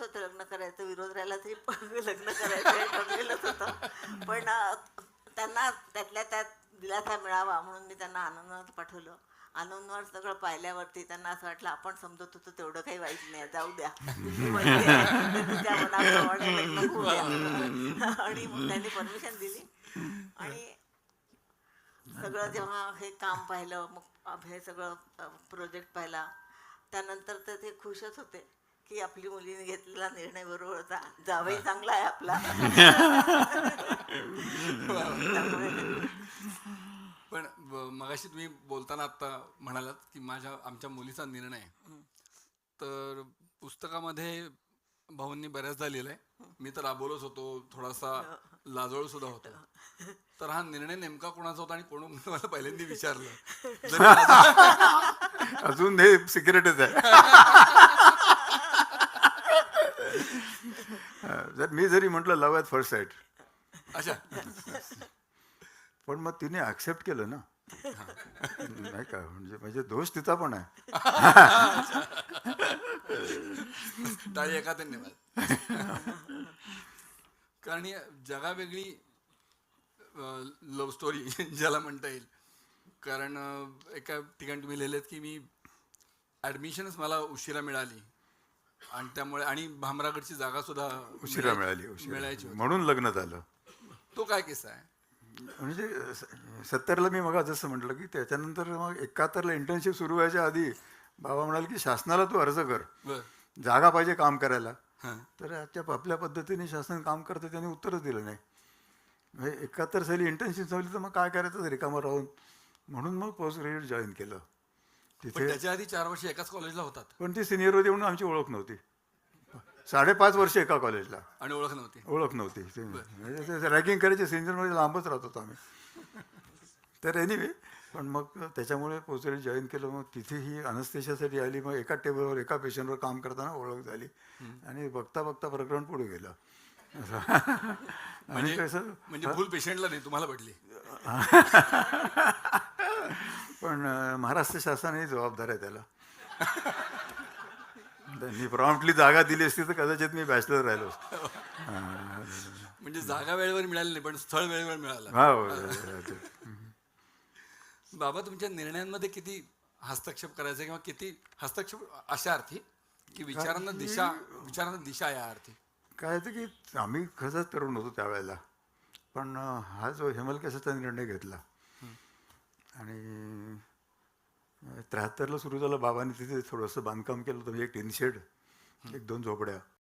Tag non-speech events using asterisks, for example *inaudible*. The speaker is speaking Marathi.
ठरवलंच होतं लग्न करायचं. विरोध राहिला तरी पण *laughs* लग्न करायचं ठरलेलंच होतं. पण त्यांना त्यातल्या त्यात दिलासा मिळावा म्हणून मी त्यांना आनंदवर पाठवलं. आनंदवर सगळं पाहिल्यावरती त्यांना असं वाटलं आपण समजत होतो तेवढं काही वाईट नाही जाऊ द्या. आणि मग त्यांनी परमिशन दिली. आणि सगळं जेव्हा हे काम पाहिलं मग हे सगळं प्रोजेक्ट पाहिला त्यानंतर तर ते खुशच होते. की आपली मुलीने घेतलेला निर्णय बरोबर होता. जावई चांगला आहे आपला. *laughs* पण मगाशी तुम्ही बोलताना आता म्हणालात की माझ्या आमच्या मुलीचा निर्णय. तर पुस्तकामध्ये भाऊंनी बऱ्याचदा लिहिलंय मी तर राबवलोच होतो. थोडासा लाजोळ सुद्धा होतो. *laughs* तर हा निर्णय नेमका कोणाचा होता आणि कोण मला पहिल्यांदा विचारलं. *laughs* अजून हे सिक्रेटच आहे हा, जर मी जरी म्हटलं लव ॲट फर्स्ट साईट अच्छा. *laughs* पण मग तिने ऍक्सेप्ट केलं ना. नाही का? म्हणजे म्हणजे दोष तिचा पण आहे. *laughs* एका धन्यवाद. *laughs* कारण जगावेगळी लव्ह स्टोरी ज्याला म्हणता येईल. कारण एका ठिकाणी तुम्ही लिहिलेत की मी ॲडमिशनच मला उशिरा मिळाली. आणि त्यामुळे आणि भामरागडची जागा सुद्धा उशिरा मिळाली उशिरा. मिळायची होती. म्हणून लग्न झालं. तो काय किस्सा आहे? म्हणजे स- सत्तरला मी मग जसं म्हटलं की त्याच्यानंतर मग एकाहत्तरला इंटर्नशिप सुरू व्हायच्या आधी बाबा म्हणाल की शासनाला तू अर्ज कर. बर. जागा पाहिजे काम करायला. हां. तर आजच्या आपल्या पद्धतीने शासन काम करतं त्यांनी उत्तरच दिलं नाही. म्हणजे एकाहत्तर साली इंटर्नशिप झाली तर मग काय करायचं? रिकामं राहून. म्हणून मग पोस्ट ग्रॅज्युएट जॉईन केलं. पण तिथे त्याच्या आधी चार वर्ष एकाच कॉलेजला होतात. पण ती सिनियर होती म्हणून आमची ओळख नव्हती. साडेपाच वर्ष एका कॉलेजला आणि ओळख नव्हती. ओळख नव्हती. रॅगिंग करायचे सिनियरमध्ये लांबच राहत होतो आम्ही. तर एनिवे पण मग त्याच्यामुळे पोचरी जॉईन केलं. मग तिथे ही अनस्थेशासाठी आली. मग एका टेबलवर एका पेशंटवर काम करताना ओळख झाली. आणि बघता बघता प्रकरण पुढे गेलं. *laughs* आणि म्हणजे कसं म्हणजे भूल पेशंटला नाही तुम्हाला पडली *laughs* पण महाराष्ट्र शासनही जबाबदार आहे त्याला. त्यांनी प्रॉम्प्टली जागा दिली असती तर कदाचित मी बॅचलर राहिलो असतो. म्हणजे जागा वेळेवर मिळाली नाही पण स्थळ वेळेवर मिळालं. हा हो, हो. बाबा तुमच्या निर्णयांमध्ये किती हस्तक्षेप करायचा किंवा किती हस्तक्षेप अशा अर्थी की विचारांना दिशा विचारांना दिशा या अर्थी? काय होतं की आम्ही खरंच तरुण होतो त्यावेळेला. पण हा जो हेमलकेसाचा निर्णय घेतला आणि त्र्याहत्तरला सुरू झालं. बाबांनी तिथे थोडंसं बांधकाम केलं होतं. म्हणजे एक टीन शेड एक दोन झोपड्या.